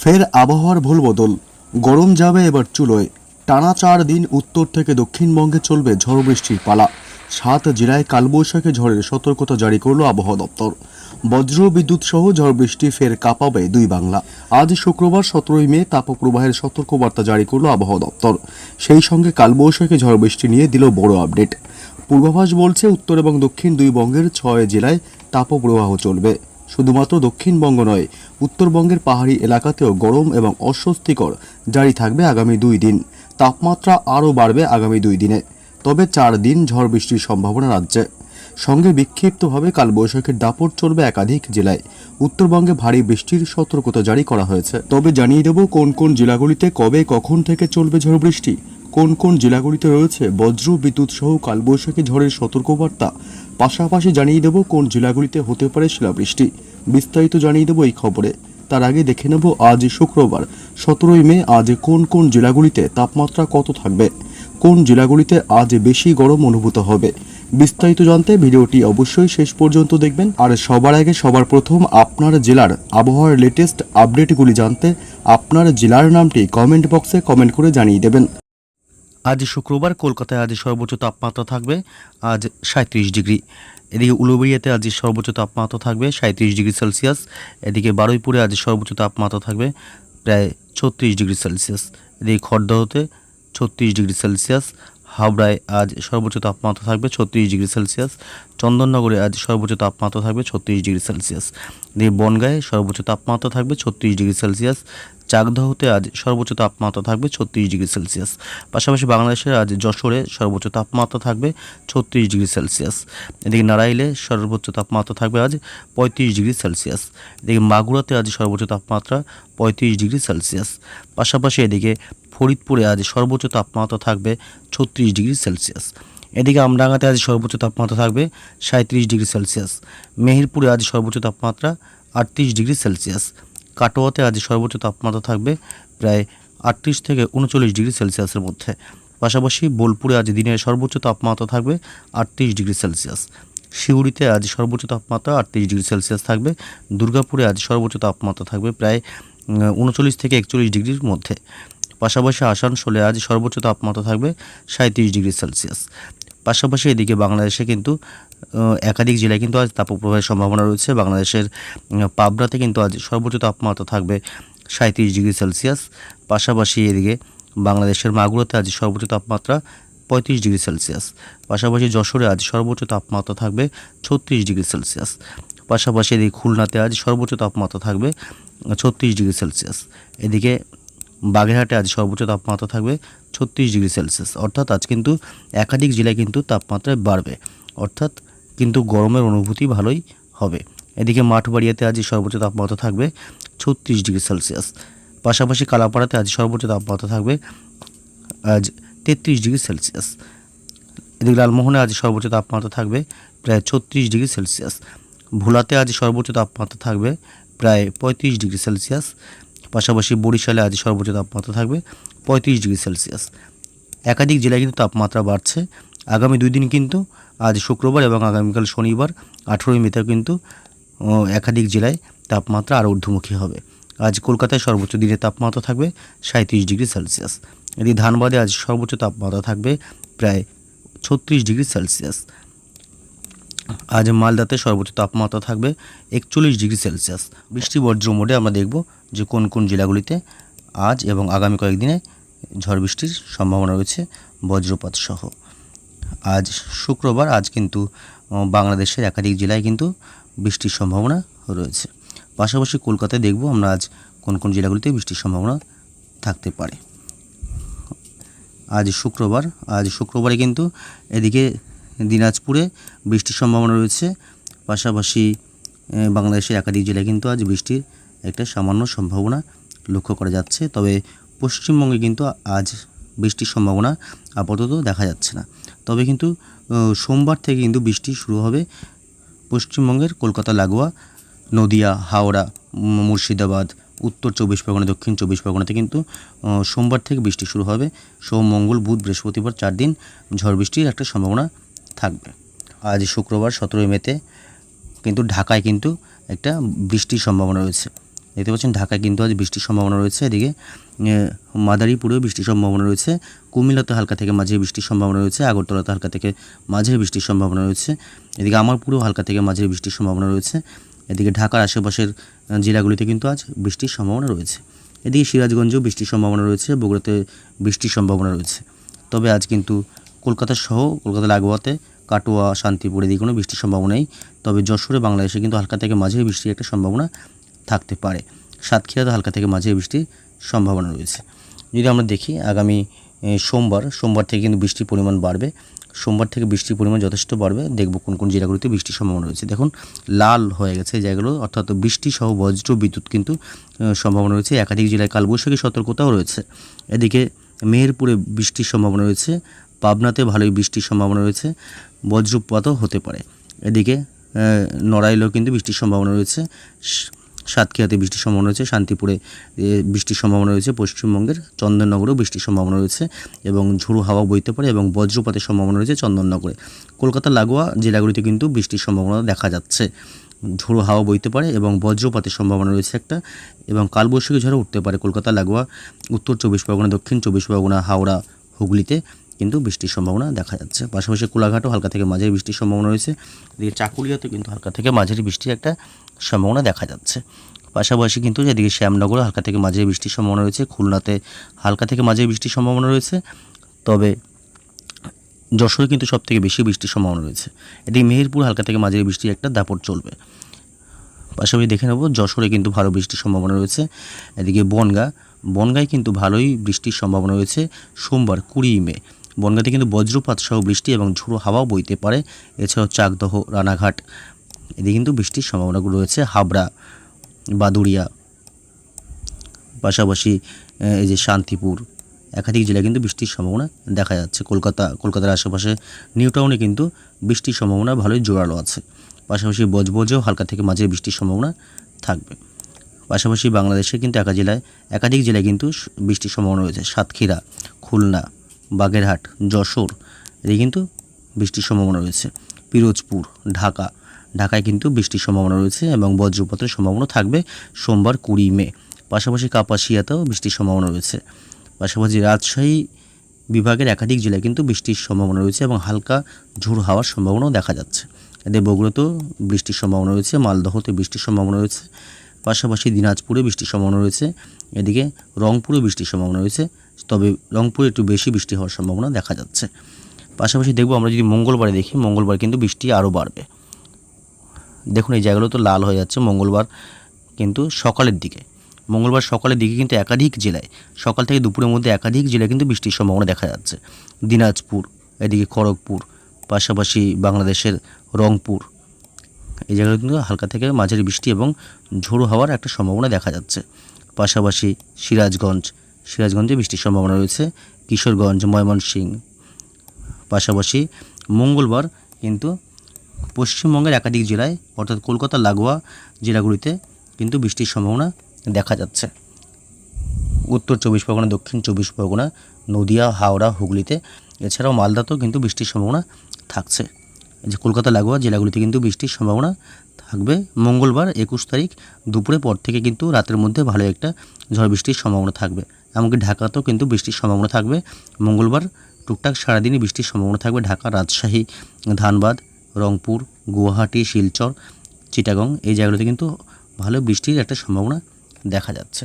ফের আবহাওয়ার ভুল বদল গরম যাবে এবার চুলোয়। টানা চার দিন উত্তর থেকে দক্ষিণবঙ্গে চলবে ঝড় বৃষ্টির পালা। সাত জেলায় কালবৈশাখী ঝড়ের সতর্কতা জারি করল আবহাওয়া দপ্তর। বজ্র বিদ্যুৎ সহ ঝড় বৃষ্টি ফের কাঁপাবে দুই বাংলা। আজ শুক্রবার সতেরোই মে তাপপ্রবাহের সতর্কবার্তা জারি করল আবহাওয়া দপ্তর। সেই সঙ্গে কালবৈশাখী ঝড় বৃষ্টি নিয়ে দিল বড় আপডেট। পূর্বাভাস বলছে উত্তর এবং দক্ষিণ দুই বঙ্গের ছয় জেলায় তাপপ্রবাহ চলবে। শুধুমাত্র দক্ষিণবঙ্গ নয়, উত্তরবঙ্গের পাহাড়ি এলাকাতেও গরম এবং অস্বস্তিকর জারি থাকবে আগামী দুই দিন। তাপমাত্রা আরও বাড়বে আগামী দুই দিনে, তবে চার দিন ঝড় বৃষ্টির সম্ভাবনা রাজ্যে। সঙ্গে বিক্ষিপ্তভাবে কালবৈশাখীর দাপট চলবে একাধিক জেলায়। উত্তরবঙ্গে ভারী বৃষ্টির সতর্কতা জারি করা হয়েছে। তবে জানিয়ে দেব কোন কোন জেলাগুলিতে কবে কখন থেকে চলবে ঝড় বৃষ্টি। কোন কোন জেলাগুলিতে রয়েছে বজ্র, বিদ্যুৎ সহ কালবৈশাখী ঝড়ের সতর্কবার্তা? পাশাপাশি জানিয়ে দেব কোন জেলাগুলিতে হতে পারে শিলাবৃষ্টি। বিস্তারিত জানিয়ে দেব এই খবরে। তার আগে দেখে নেব আজ শুক্রবার, সতেরোই মে, আজ কোন কোন জেলাগুলিতে তাপমাত্রা কত থাকবে? কোন জেলাগুলিতে আজ বেশি গরম অনুভূত হবে? বিস্তারিত জানতে ভিডিওটি অবশ্যই শেষ পর্যন্ত দেখবেন। আর সবার আগে সবার প্রথম আপনার জেলার আবহাওয়ার লেটেস্ট আপডেটগুলি জানতে আপনার জেলার নামটি কমেন্ট বক্সে কমেন্ট করে জানিয়ে দেবেন। আজ শুক্রবার কলকাতায় আজ সর্বোচ্চ তাপমাত্রা থাকবে আজ সাঁত্রিশ ডিগ্রি। এদিকে উলুবেড়িয়াতে আজ সর্বোচ্চ তাপমাত্রা থাকবে সাঁত্রিশ ডিগ্রি সেলসিয়াস। এদিকে বারুইপুরে আজ সর্বোচ্চ তাপমাত্রা থাকবে প্রায় ছত্রিশ ডিগ্রি সেলসিয়াস। এদিকে খড়দহতে ছত্রিশ ডিগ্রি সেলসিয়াস। হাওড়ায় আজ সর্বোচ্চ তাপমাত্রা থাকবে ছত্রিশ ডিগ্রি সেলসিয়াস। চন্দননগরে আজ সর্বোচ্চ তাপমাত্রা থাকবে ছত্রিশ ডিগ্রি সেলসিয়াস। এদিকে বনগাঁয়ে সর্বোচ্চ তাপমাত্রা থাকবে ছত্রিশ ডিগ্রি সেলসিয়াস। চাকদহতে আজ সর্বোচ্চ তাপমাত্রা থাকবে ছত্রিশ ডিগ্রি সেলসিয়াস। পাশাপাশি বাংলাদেশের আজ যশোরে সর্বোচ্চ তাপমাত্রা থাকবে ছত্রিশ ডিগ্রি সেলসিয়াস। এদিকে নারাইলে সর্বোচ্চ তাপমাত্রা থাকবে আজ পঁয়ত্রিশ ডিগ্রি সেলসিয়াস। এদিকে মাগুরাতে আজ সর্বোচ্চ তাপমাত্রা পঁয়ত্রিশ ডিগ্রি সেলসিয়াস। পাশাপাশি এদিকে ফরিদপুরে আজ সর্বোচ্চ তাপমাত্রা থাকবে ছত্রিশ ডিগ্রি সেলসিয়াস। এদিকে আমডাঙ্গাতে আজ সর্বোচ্চ তাপমাত্রা থাকবে সাঁত্রিশ ডিগ্রি সেলসিয়াস। মেহেরপুরে আজ সর্বোচ্চ তাপমাত্রা আটত্রিশ ডিগ্রি সেলসিয়াস। কাটোয়াতে আজ সর্বোচ্চ তাপমাত্রা থাকবে প্রায় আটত্রিশ থেকে উনচল্লিশ ডিগ্রি সেলসিয়াসের মধ্যে। পাশাপাশি বোলপুরে আজ দিনের সর্বোচ্চ তাপমাত্রা থাকবে আটত্রিশ ডিগ্রি সেলসিয়াস। শিউড়িতে আজ সর্বোচ্চ তাপমাত্রা আটত্রিশ ডিগ্রি সেলসিয়াস থাকবে। দুর্গাপুরে আজ সর্বোচ্চ তাপমাত্রা থাকবে প্রায় উনচল্লিশ থেকে একচল্লিশ ডিগ্রির মধ্যে। পাশাপাশি আসানসোলে আজ সর্বোচ্চ তাপমাত্রা থাকবে সাঁত্রিশ ডিগ্রি সেলসিয়াস। পাশাপাশি এদিকে বাংলাদেশে কিন্তু একাধিক জেলায় কিন্তু আজ তাপপ্রবাহের সম্ভাবনা রয়েছে। বাংলাদেশের পাবনাতে কিন্তু আজ সর্বোচ্চ তাপমাত্রা থাকবে সাঁত্রিশ ডিগ্রি সেলসিয়াস। পাশাপাশি এদিকে বাংলাদেশের মাগুরাতে আজ সর্বোচ্চ তাপমাত্রা পঁয়ত্রিশ ডিগ্রি সেলসিয়াস। পাশাপাশি যশোরে আজ সর্বোচ্চ তাপমাত্রা থাকবে ছত্রিশ ডিগ্রি সেলসিয়াস। পাশাপাশি এদিকে খুলনাতে আজ সর্বোচ্চ তাপমাত্রা থাকবে ছত্রিশ ডিগ্রি সেলসিয়াস। এদিকে বাগেরহাটে আজ সর্বোচ্চ তাপমাত্রা থাকবে ছত্রিশ ডিগ্রি সেলসিয়াস। অর্থাৎ আজ কিন্তু একাধিক জেলায় কিন্তু তাপমাত্রা বাড়বে। অর্থাৎ কিন্তু গরমের অনুভূতি ভালোই হবে। এদিকে মাঠবাড়িয়াতে আজ সর্বোচ্চ তাপমাত্রা থাকবে ছত্রিশ ডিগ্রি সেলসিয়াস। পাশাপাশি কালাপাড়াতে আজ সর্বোচ্চ তাপমাত্রা থাকবে আজ তেত্রিশ ডিগ্রি সেলসিয়াস। এদিকে লালমোহনে আজ সর্বোচ্চ তাপমাত্রা থাকবে প্রায় ছত্রিশ ডিগ্রি সেলসিয়াস। ভোলাতে আজ সর্বোচ্চ তাপমাত্রা থাকবে প্রায় পঁয়ত্রিশ ডিগ্রি সেলসিয়াস। পাশাপাশি বরিশালে আজ সর্বোচ্চ তাপমাত্রা থাকবে পঁয়ত্রিশ ডিগ্রি সেলসিয়াস। একাধিক জেলায় কিন্তু তাপমাত্রা বাড়ছে। আগামী দুই দিন কিন্তু আজ শুক্রবার এবং আগামীকাল শনিবার আঠেরোই মেতে কিন্তু একাধিক জেলায় তাপমাত্রা আরও ঊর্ধ্বমুখী হবে। আজ কলকাতায় সর্বোচ্চ দিনের তাপমাত্রা থাকবে সাঁত্রিশ ডিগ্রি সেলসিয়াস। এদিকে ধানবাদে আজ সর্বোচ্চ তাপমাত্রা থাকবে প্রায় ছত্রিশ ডিগ্রি সেলসিয়াস। আজ মালদাতে সর্বোচ্চ তাপমাত্রা থাকবে একচল্লিশ ডিগ্রি সেলসিয়াস। বৃষ্টি বজ্র মোডে আমরা দেখব যে কোন কোন জেলাগুলিতে আজ এবং আগামী কয়েকদিনে ঝড় বৃষ্টির সম্ভাবনা রয়েছে বজ্রপাত সহ আজ শুক্রবার, আজ কিন্তু বাংলাদেশের একাধিক জেলায় কিন্তু বৃষ্টির সম্ভাবনা রয়েছে। পাশাপাশি কলকাতায় দেখব আমরা আজ কোন কোন জেলাগুলিতে বৃষ্টির সম্ভাবনা থাকতে পারে। আজ শুক্রবার, আজ শুক্রবারে কিন্তু এদিকে দিনাজপুরে বৃষ্টির সম্ভাবনা রয়েছে। পাশাপাশি বাংলাদেশের একাধিক জেলায় কিন্তু আজ বৃষ্টির একটা সামান্য সম্ভাবনা লক্ষ্য করা যাচ্ছে। তবে পশ্চিমবঙ্গে কিন্তু আজ বৃষ্টির সম্ভাবনা আপাতত দেখা যাচ্ছে না। তবে কিন্তু সোমবার থেকে কিন্তু বৃষ্টি শুরু হবে পশ্চিমবঙ্গের কলকাতা, লাগোয়া, নদিয়া, হাওড়া মুর্শিদাবাদ, উত্তর চব্বিশ পরগনা, দক্ষিণ চব্বিশ পরগনাতে কিন্তু সোমবার থেকে বৃষ্টি শুরু হবে। সোম, মঙ্গল, বুধ, বৃহস্পতিবার চার দিন ঝড় বৃষ্টির একটা সম্ভাবনা থাকবে। আজ শুক্রবার, সতেরোই মেতে কিন্তু ঢাকায় কিন্তু একটা বৃষ্টির সম্ভাবনা রয়েছে। দেখতে পাচ্ছেন, ঢাকায় কিন্তু আজ বৃষ্টির সম্ভাবনা রয়েছে। এদিকে মাদারীপুরেও বৃষ্টির সম্ভাবনা রয়েছে। কুমিল্লাতে হালকা থেকে মাঝে বৃষ্টির সম্ভাবনা রয়েছে। আগরতলাতে হালকা থেকে মাঝে বৃষ্টির সম্ভাবনা রয়েছে। এদিকে, আমারপুরেও হালকা থেকে মাঝের বৃষ্টির সম্ভাবনা রয়েছে। এদিকে, ঢাকার আশেপাশের জেলাগুলিতে কিন্তু আজ বৃষ্টির সম্ভাবনা রয়েছে। এদিকে, সিরাজগঞ্জেও বৃষ্টির সম্ভাবনা রয়েছে। বগুড়াতে বৃষ্টির সম্ভাবনা রয়েছে। তবে আজ কিন্তু কলকাতা সহ কলকাতা লাগোয়াতে, কাটোয়া, শান্তিপুর এদিকে কোনো বৃষ্টির সম্ভাবনা নেই। তবে যশোরে বাংলাদেশে কিন্তু হালকা থেকে মাঝারি বৃষ্টির একটা সম্ভাবনা থাকতে পারে। সাতক্ষীরাতে হালকা থেকে মাঝারি বৃষ্টির সম্ভাবনা রয়েছে। যদি আমরা দেখি, আগামী সোমবার সোমবার থেকে কিন্তু বৃষ্টির পরিমাণ বাড়বে। সোমবার থেকে বৃষ্টির পরিমাণ যথেষ্ট বাড়বে। দেখব কোন কোন জেলাগুলিতে বৃষ্টির সম্ভাবনা রয়েছে। দেখুন, লাল হয়ে গেছে জায়গাগুলো, অর্থাৎ বৃষ্টি সহ বজ্র বিদ্যুৎ কিন্তু সম্ভাবনা রয়েছে। একাধিক জেলায় কালবৈশাখী সতর্কতাও রয়েছে। এদিকে মেহেরপুরে বৃষ্টির সম্ভাবনা রয়েছে। পাবনাতে ভালোই বৃষ্টির সম্ভাবনা রয়েছে, বজ্রপাতও হতে পারে। এদিকে নড়াইলেও কিন্তু বৃষ্টির সম্ভাবনা রয়েছে, স- সাতক্ষীরাতে বৃষ্টির সম্ভাবনা রয়েছে, শান্তিপুরে বৃষ্টির সম্ভাবনা রয়েছে, পশ্চিমবঙ্গের চন্দননগরেও বৃষ্টির সম্ভাবনা রয়েছে এবং ঝোড়ো হাওয়া বইতে পারে এবং বজ্রপাতের সম্ভাবনা রয়েছে চন্দননগরে। কলকাতা, লাগোয়া জেলাগুলিতে কিন্তু বৃষ্টির সম্ভাবনা দেখা যাচ্ছে। ঝোড়ো হাওয়া বইতে পারে এবং বজ্রপাতের সম্ভাবনা রয়েছে একটা এবং কালবৈশাখী ঝড়ে উঠতে পারে কলকাতা, লাগোয়া, উত্তর চব্বিশ পরগনা, দক্ষিণ চব্বিশ পরগনা, হাওড়া, হুগলিতে। কিন্তু বৃষ্টির সম্ভাবনা দেখা যাচ্ছে। পাশাপাশি কোলাঘাটও হালকা থেকে মাঝারি বৃষ্টির সম্ভাবনা রয়েছে। এদিকে চাকুলিয়াতেও কিন্তু হালকা থেকে মাঝারি বৃষ্টির একটা সম্ভাবনা দেখা যাচ্ছে। পাশাপাশি কিন্তু এদিকে শ্যামনগরে হালকা থেকে মাঝারি বৃষ্টির সম্ভাবনা রয়েছে, খুলনাতে হালকা থেকে মাঝারি বৃষ্টির সম্ভাবনা রয়েছে। তবে যশোরে কিন্তু সব থেকে বেশি বৃষ্টির সম্ভাবনা রয়েছে। এদিকে মেহেরপুর হালকা থেকে মাঝারি বৃষ্টির একটা দাপট চলবে। পাশাপাশি দেখে নেব, যশোরে কিন্তু ভালো বৃষ্টির সম্ভাবনা রয়েছে। এদিকে বনগা, বনগায় কিন্তু ভালোই বৃষ্টির সম্ভাবনা রয়েছে সোমবার কুড়ি মে। বনগাতে কিন্তু বজ্রপাত সহ বৃষ্টি এবং ঝোড়ো হাওয়াও বইতে পারে। এছাড়াও চাকদহ, রানাঘাট, এদিকে কিন্তু বৃষ্টির সম্ভাবনাগুলো রয়েছে। হাবড়া, বাদুড়িয়া, পাশাপাশি এই যে শান্তিপুর, একাধিক জেলায় কিন্তু বৃষ্টির সম্ভাবনা দেখা যাচ্ছে। কলকাতা, কলকাতার আশেপাশে নিউ টাউনে কিন্তু বৃষ্টির সম্ভাবনা ভালোই জোরালো আছে। পাশাপাশি বজবজেও হালকা থেকে মাঝে বৃষ্টির সম্ভাবনা থাকবে। পাশাপাশি বাংলাদেশে কিন্তু একা জেলায়, একাধিক জেলায় কিন্তু বৃষ্টির সম্ভাবনা রয়েছে। সাতক্ষীরা, খুলনা বাগেরহাট, যশোর, এদিকে কিন্তু বৃষ্টির সম্ভাবনা রয়েছে। পিরোজপুর, ঢাকা, ঢাকায় কিন্তু বৃষ্টির সম্ভাবনা রয়েছে এবং বজ্রপাতের সম্ভাবনা থাকবে সোমবার কুড়ি মে। পাশাপাশি কাপাসিয়াতেও বৃষ্টির সম্ভাবনা রয়েছে। পাশাপাশি রাজশাহী বিভাগের একাধিক জেলায় কিন্তু বৃষ্টির সম্ভাবনা রয়েছে এবং হালকা ঝোড়ো হাওয়ার সম্ভাবনাও দেখা যাচ্ছে। এদের বগুড়াতেও বৃষ্টির সম্ভাবনা রয়েছে, মালদহতে বৃষ্টির সম্ভাবনা রয়েছে। পাশাপাশি দিনাজপুরে বৃষ্টির সম্ভাবনা রয়েছে। এদিকে রংপুরে বৃষ্টির সম্ভাবনা রয়েছে। তবে রংপুরে একটু বেশি বৃষ্টি হওয়ার সম্ভাবনা দেখা যাচ্ছে। পাশাপাশি দেখব আমরা যদি মঙ্গলবারে দেখি, মঙ্গলবার কিন্তু বৃষ্টি আরও বাড়বে। দেখুন, এই জায়গাগুলো তো লাল হয়ে যাচ্ছে মঙ্গলবার কিন্তু সকালের দিকে। মঙ্গলবার সকালের দিকে কিন্তু একাধিক জেলায়, সকাল থেকে দুপুরের মধ্যে একাধিক জেলায় কিন্তু বৃষ্টির সম্ভাবনা দেখা যাচ্ছে। দিনাজপুর, এদিকে খড়গপুর, পাশাপাশি বাংলাদেশের রংপুর। এই জায়গায় কিন্তু হালকা থেকে মাঝারি বৃষ্টি এবং ঝোড়ো হওয়ার একটা সম্ভাবনা দেখা যাচ্ছে। পাশাপাশি সিরাজগঞ্জ সিরাজগঞ্জে বৃষ্টির সম্ভাবনা রয়েছে। কিশোরগঞ্জ ময়মনসিংহ পাশাপাশি মঙ্গলবার কিন্তু পশ্চিমবঙ্গের একাধিক জেলায়, অর্থাৎ কলকাতা, লাগোয়া জেলাগুলিতে কিন্তু বৃষ্টির সম্ভাবনা দেখা যাচ্ছে। উত্তর চব্বিশ পরগনা, দক্ষিণ চব্বিশ পরগনা, নদিয়া, হাওড়া, হুগলিতে, এছাড়াও মালদাতেও কিন্তু বৃষ্টির সম্ভাবনা থাকছে। যে কলকাতা, লাগোয়া জেলাগুলিতে কিন্তু বৃষ্টির সম্ভাবনা থাকবে। মঙ্গলবার একুশ তারিখ দুপুরে পর থেকে কিন্তু রাতের মধ্যে ভালো একটা ঝড় বৃষ্টির সম্ভাবনা থাকবে। এমনকি ঢাকাতেও কিন্তু বৃষ্টির সম্ভাবনা থাকবে। মঙ্গলবার টুকটাক সারাদিনই বৃষ্টির সম্ভাবনা থাকবে ঢাকা, রাজশাহী, ধানবাদ, রংপুর, গুয়াহাটি, শিলচর, চিটাগং এই জায়গাগুলোতে কিন্তু ভালো বৃষ্টির একটা সম্ভাবনা দেখা যাচ্ছে।